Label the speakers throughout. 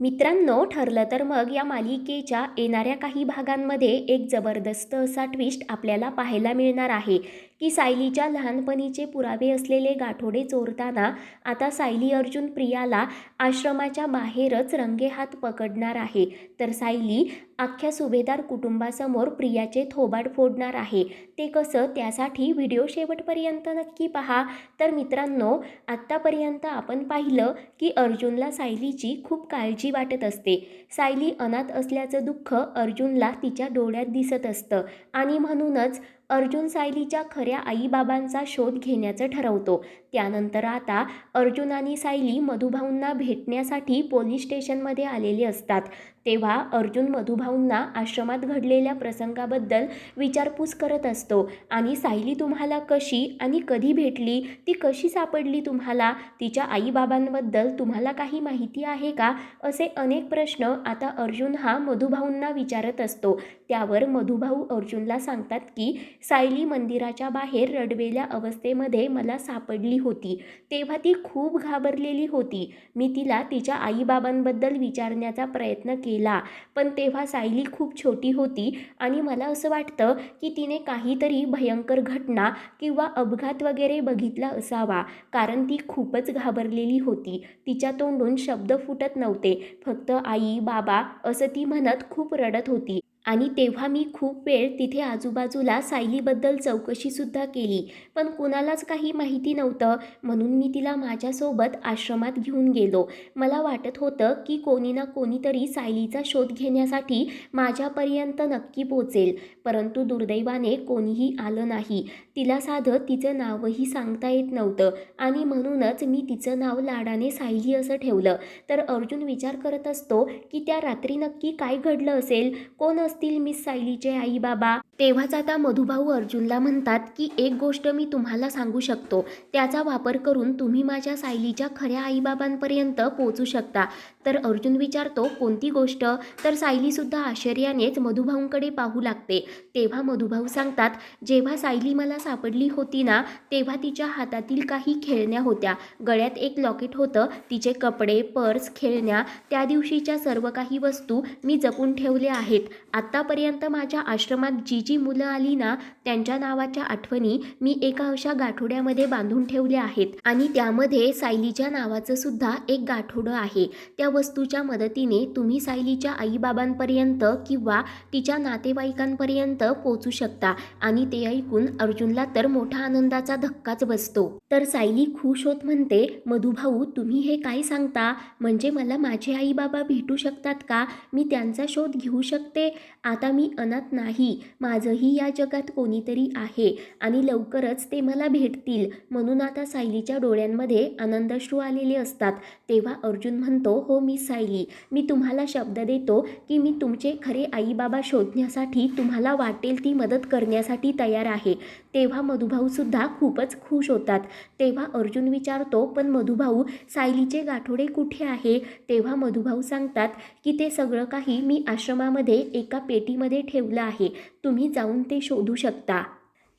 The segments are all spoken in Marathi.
Speaker 1: मित्रांनो ठरलं तर मग या मालिकेच्या येणाऱ्या काही भागांमध्ये एक जबरदस्त असा ट्विस्ट आपल्याला पाहायला मिळणार आहे. की सायलीच्या लहानपणीचे पुरावे असलेले गाठोडे चोरताना आता सायली अर्जुन प्रियाला आश्रमाच्या बाहेरच रंगेहात पकडणार आहे. तर सायली अख्ख्या सुभेदार कुटुंबासमोर प्रियाचे थोबाड फोडणार आहे. ते कसं त्यासाठी व्हिडिओ शेवटपर्यंत नक्की पहा. तर मित्रांनो आत्तापर्यंत आपण पाहिलं की अर्जुनला सायलीची खूप काळजी वाटत असते. सायली अनाथ असल्याचं दुःख अर्जुनला तिच्या डोळ्यात दिसत असतं आणि म्हणूनच अर्जुन सायलीच्या खऱ्या आईबाबांचा शोध घेण्याचं ठरवतो. त्यानंतर आता अर्जुन आणि सायली मधुभाऊंना भेटण्यासाठी पोलीस स्टेशनमध्ये आलेले असतात. तेव्हा अर्जुन मधुभाऊंना आश्रमात घडलेल्या प्रसंगाबद्दल विचारपूस करत असतो. आणि सायली तुम्हाला कशी आणि कधी भेटली? ती कशी सापडली तुम्हाला? तिच्या आईबाबांबद्दल तुम्हाला काही माहिती आहे का? असे अनेक प्रश्न आता अर्जुन हा मधुभाऊंना विचारत असतो. त्यावर मधुभाऊ अर्जुनला सांगतात की सायली मंदिराच्या बाहेर रडवेल्या अवस्थेमध्ये मला सापडली होती. तेव्हा ती खूप घाबरलेली होती. मी तिला तिच्या आईबाबांबद्दल विचारण्याचा प्रयत्न केला पण तेव्हा सायली खूप छोटी होती आणि मला असं वाटतं की तिने काहीतरी भयंकर घटना किंवा अपघात वगैरे बघितला असावा कारण ती खूपच घाबरलेली होती. तिच्या तोंडून शब्द फुटत नव्हते. फक्त आई बाबा असं ती म्हणत खूप रडत होती. आणि तेव्हा मी खूप वेळ तिथे आजूबाजूला सायलीबद्दल चौकशीसुद्धा केली. पण कुणालाच काही माहिती नव्हतं म्हणून मी तिला माझ्यासोबत आश्रमात घेऊन गेलो. मला वाटत होतं की कोणी ना कोणीतरी सायलीचा शोध घेण्यासाठी माझ्यापर्यंत नक्की पोचेल परंतु दुर्दैवाने कोणीही आलं नाही. तिला साधं तिचं नावही सांगता येत नव्हतं आणि म्हणूनच मी तिचं नाव लाडाने सायली असं ठेवलं. तर अर्जुन विचार करत असतो की त्या रात्री नक्की काय घडलं असेल? कोण असतील मिस सायलीचे आई बाबा? तेव्हाच आता मधुभाऊ अर्जुनला म्हणतात की एक गोष्ट मी तुम्हाला सांगू शकतो. त्याचा वापर करून तुम्ही माझ्या सायलीच्या खऱ्या आईबाबांपर्यंत पोचू शकता. तर अर्जुन विचारतो कोणती गोष्ट? तर सायलीसुद्धा आश्चर्यानेच मधुभाऊंकडे पाहू लागते. तेव्हा मधुभाऊ सांगतात जेव्हा सायली मला सापडली होती ना तेव्हा तिच्या हातातील काही खेळण्या होत्या. गळ्यात एक लॉकेट होतं. तिचे कपडे पर्स खेळण्या त्या दिवशीच्या सर्व काही वस्तू मी जपून ठेवल्या आहेत. आत्तापर्यंत माझ्या आश्रमात जी जी मुलं आली ना त्यांच्या नावाच्या आठवणी मी एका अशा गाठोड्यामध्ये बांधून ठेवल्या आहेत. आणि त्यामध्ये सायलीच्या नावाचं सुद्धा एक गाठोडं आहे. त्या वस्तूच्या मदतीने तुम्ही सायलीच्या आईबाबांपर्यंत किंवा तिच्या नातेवाईकांपर्यंत पोचू शकता. आणि ते ऐकून अर्जुनला तर मोठा आनंदाचा धक्काच बसतो. तर सायली खुश होत म्हणते मधुभाऊ तुम्ही हे काय सांगता? म्हणजे मला माझे आईबाबा भेटू शकतात का? मी त्यांचा शोध घेऊ शकते? आता मी अनाथ नाही. आजही या जगात कोणीतरी आहे आणि लवकरच ते मला भेटतील म्हणून आता सायलीच्या डोळ्यांमध्ये आनंदश्रू आलेले असतात. तेव्हा अर्जुन म्हणतो हो मी सायली. मी तुम्हाला शब्द देतो की मी तुमचे खरे आईबाबा शोधण्यासाठी तुम्हाला वाटेल ती मदत करण्यासाठी तयार आहे. तेव्हा मधुभाऊसुद्धा खूपच खुश होतात. तेव्हा अर्जुन विचारतो पण मधुभाऊ सायलीचे गाठोडे कुठे आहे? तेव्हा मधुभाऊ सांगतात की ते सगळं काही मी आश्रमामध्ये एका पेटीमध्ये ठेवलं आहे. तुम्ही जाऊन ते शोधू शकता.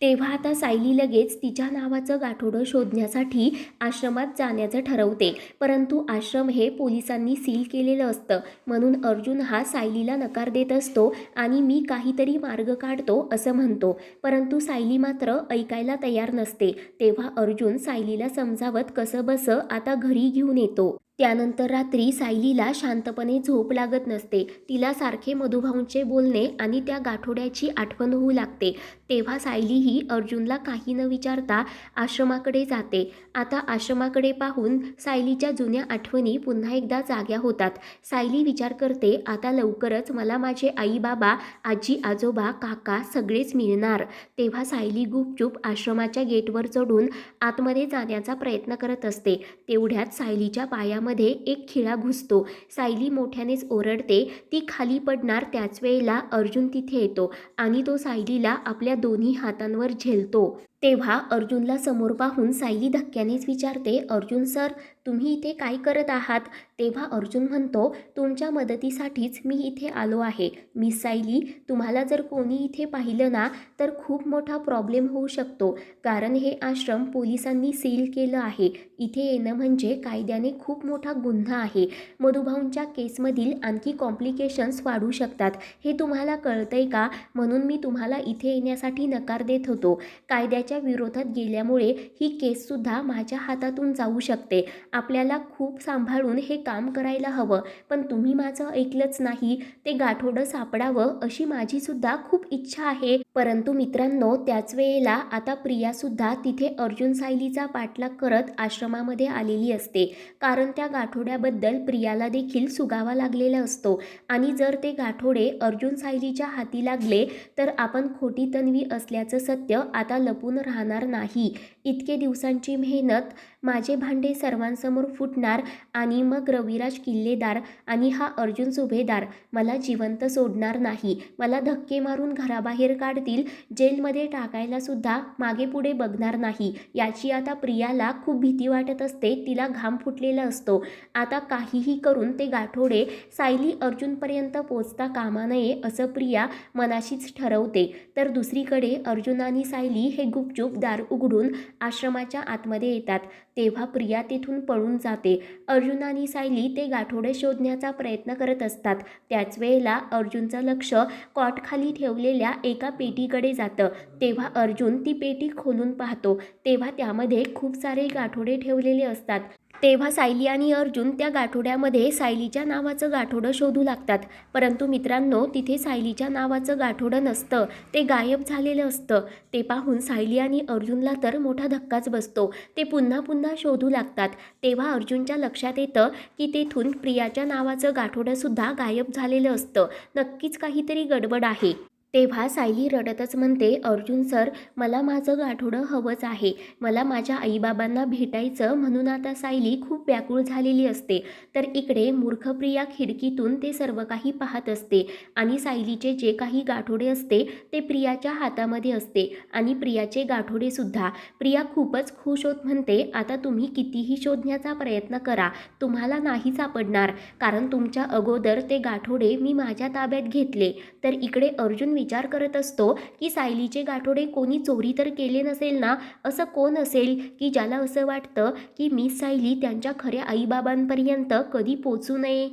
Speaker 1: तेव्हा आता सायली लगेच तिच्या नावाचं गाठोडं शोधण्यासाठी आश्रमात जाण्याचं ठरवते. परंतु आश्रम हे पोलिसांनी सील केलेलं असतं. म्हणून अर्जुन हा सायलीला नकार देत असतो आणि मी काहीतरी मार्ग काढतो असं म्हणतो. परंतु सायली मात्र ऐकायला तयार नसते. तेव्हा अर्जुन सायलीला समजावत कसं बसं आता घरी घेऊन येतो. त्यानंतर रात्री सायलीला शांतपणे झोप लागत नसते. तिला सारखे मधुभाऊंचे बोलणे आणि त्या गाठोड्याची आठवण होऊ लागते. तेव्हा सायली ही अर्जुनला काही न विचारता आश्रमाकडे जाते. आता आश्रमाकडे पाहून सायलीच्या जुन्या आठवणी पुन्हा एकदा जाग्या होतात. सायली विचार करते आता लवकरच मला माझे आई बाबा आजी आजोबा काका सगळेच मिळणार. तेव्हा सायली गुपचूप आश्रमाच्या गेटवर चढून आतमध्ये जाण्याचा प्रयत्न करत असते. तेवढ्यात सायलीच्या पायामध्ये मध्ये एक खिळा घुसतो. सायली मोठ्यानेच ओरडते ती खाली पडणार त्याच वेळेला अर्जुन तिथे येतो आणि तो सायलीला आपल्या दोन्ही हातांवर झेलतो. तेव्हा अर्जुनला समोर पाहून सायली धक्क्यानेच विचारते अर्जुन सर तुम्ही इथे काय करत आहात? तेव्हा अर्जुन म्हणतो तुमच्या मदतीसाठीच मी इथे आलो आहे. मिस सायली तुम्हाला जर कोणी इथे पाहिलं ना तर खूप मोठा प्रॉब्लेम होऊ शकतो. कारण हे आश्रम पोलिसांनी सील केलं आहे. इथे येणं म्हणजे कायद्याने खूप मोठा गुन्हा आहे. मधुभाऊंच्या केसमधील आणखी कॉम्प्लिकेशन्स वाढू शकतात. हे तुम्हाला कळतंय का? म्हणून मी तुम्हाला इथे येण्यासाठी नकार देत होतो. कायद्याच्या विरोधात गेल्यामुळे ही केससुद्धा माझ्या हातातून जाऊ शकते. आपल्याला खूप सांभाळून हे काम करायला हवं. पण तुम्ही माझं ऐकलंच नाही. ते गाठोडं सापडावं अशी माझीसुद्धा खूप इच्छा आहे. परंतु मित्रांनो त्याच वेळेला आता प्रियासुद्धा तिथे अर्जुन सायलीचा पाठलाग करत आश्रमामध्ये आलेली असते. कारण त्या गाठोड्याबद्दल प्रियाला देखील सुगावा लागलेला असतो. आणि जर ते गाठोडे अर्जुन सायलीच्या हाती लागले तर आपण खोटी तन्वी असल्याचं सत्य आता लपून राहणार नाही. इतके दिवसांची मेहनत माझे भांडे सर्वांसमोर फुटणार आणि मग रविराज किल्लेदार आणि हा अर्जुन सुभेदार मला जिवंत सोडणार नाही. मला धक्के मारून घराबाहेर काढतील जेलमध्ये टाकायला सुद्धा मागे पुढे बघणार नाही. याची आता प्रियाला खूप भीती वाटत असते तिला घाम फुटलेला असतो. आता काहीही करून ते गाठोडे सायली अर्जुनपर्यंत पोचता कामा नये असं प्रिया मनाशीच ठरवते. तर दुसरीकडे अर्जुन आणि सायली हे गुपचूप दार उघडून आश्रमाच्या आतमध्ये येतात. तेव्हा प्रिया तिथून पळून जाते. अर्जुन आणि सायली ते गाठोडे शोधण्याचा प्रयत्न करत असतात. त्याच वेळेला अर्जुनचं लक्ष कॉटखाली ठेवलेल्या एका पेटीकडे जातं. तेव्हा अर्जुन ती पेटी खोलून पाहतो. तेव्हा त्यामध्ये खूप सारे गाठोडे ठेवलेले असतात. तेव्हा सायली आणि अर्जुन त्या गाठोड्यामध्ये सायलीच्या नावाचं गाठोडं शोधू लागतात. परंतु मित्रांनो तिथे सायलीच्या नावाचं गाठोडं नसतं. ते गायब झालेलं असतं. ते पाहून सायली आणि अर्जुनला तर मोठा धक्काच बसतो. ते पुन्हा पुन्हा शोधू लागतात. तेव्हा अर्जुनच्या लक्षात येतं की तेथून प्रियाच्या नावाचं गाठोडंसुद्धा गायब झालेलं असतं. नक्कीच काहीतरी गडबड आहे. तेव्हा सायली रडतच म्हणते अर्जुन सर मला माझं गाठोडं हवंच आहे. मला माझ्या आईबाबांना भेटायचं म्हणून आता सायली खूप व्याकुळ झालेली असते. तर इकडे मूर्खप्रिया खिडकीतून ते सर्व काही पाहत असते आणि सायलीचे जे काही गाठोडे असते ते प्रियाच्या हातामध्ये असते आणि प्रियाचे गाठोडेसुद्धा प्रिया खूपच खुश होत म्हणते आता तुम्ही कितीही शोधण्याचा प्रयत्न करा तुम्हाला नाही सापडणार. कारण तुमच्या अगोदर ते गाठोडे मी माझ्या ताब्यात घेतले. तर इकडे अर्जुन विचार करत असतो की सायलीचे गाठोडे कोणी चोरी तर केले नसेल ना? असं कोण असेल की ज्याला असं वाटतं की मी सायली त्यांच्या खऱ्या आईबाबांपर्यंत कधी पोचू नये?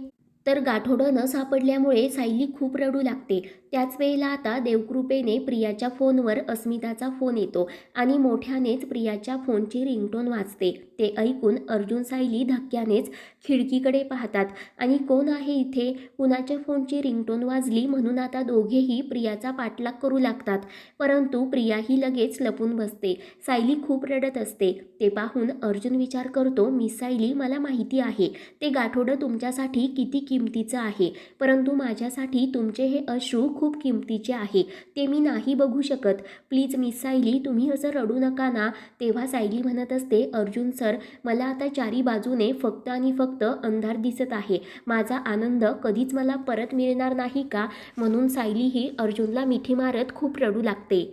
Speaker 1: तर गाठोडं न सापडल्यामुळे सायली खूप रडू लागते. त्याच वेळेला आता देवकृपेने प्रियाच्या फोनवर अस्मिताचा फोन येतो आणि मोठ्यानेच प्रियाच्या फोनची रिंगटोन वाजते. ते ऐकून अर्जुन सायली धक्क्यानेच खिडकीकडे पाहतात. आणि कोण आहे इथे? कुणाच्या फोनची रिंगटोन वाजली म्हणून आता दोघेही प्रियाचा पाठलाग करू लागतात. परंतु प्रिया ही लगेच लपून बसते. सायली खूप रडत असते. ते पाहून अर्जुन विचार करतो मिस सायली मला माहिती आहे. ते गाठोडं तुमच्यासाठी किती किमतीचं आहे. परंतु माझ्यासाठी तुमचे हे अश्रू खूप किमतीचे आहे. ते मी नाही बघू शकत. प्लीज मिस सायली तुम्ही असं रडू नका ना. तेव्हा सायली म्हणत असते अर्जुन सर मला आता चारी बाजूने फक्त आणि फक्त अंधार दिसत आहे. माझा आनंद कधीच मला परत मिळणार नाही का? म्हणून सायली ही अर्जुनला मिठी मारत खूप रडू लागते.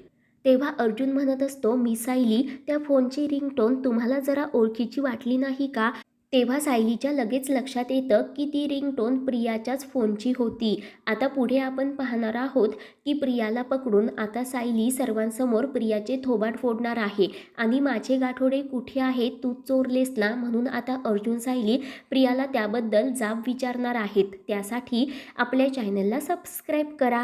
Speaker 1: तेव्हा अर्जुन म्हणत असतो मिसायली त्या फोनची रिंगटोन तुम्हाला जरा ओळखीची वाटली नाही का? तेव्हा सायलीच्या लगेच लक्षात येतं की ती रिंगटोन प्रियाच्याच फोनची होती. आता पुढे आपण पाहणार आहोत की प्रियाला पकडून आता सायली सर्वांसमोर प्रियाचे थोबाड फोडणार आहे. आणि माझे गाठोडे कुठे आहेत? तू चोरलेस ना? म्हणून आता अर्जुन सायली प्रियाला त्याबद्दल जाब विचारणार आहेत. त्यासाठी आपल्या चॅनलला सबस्क्राईब करा.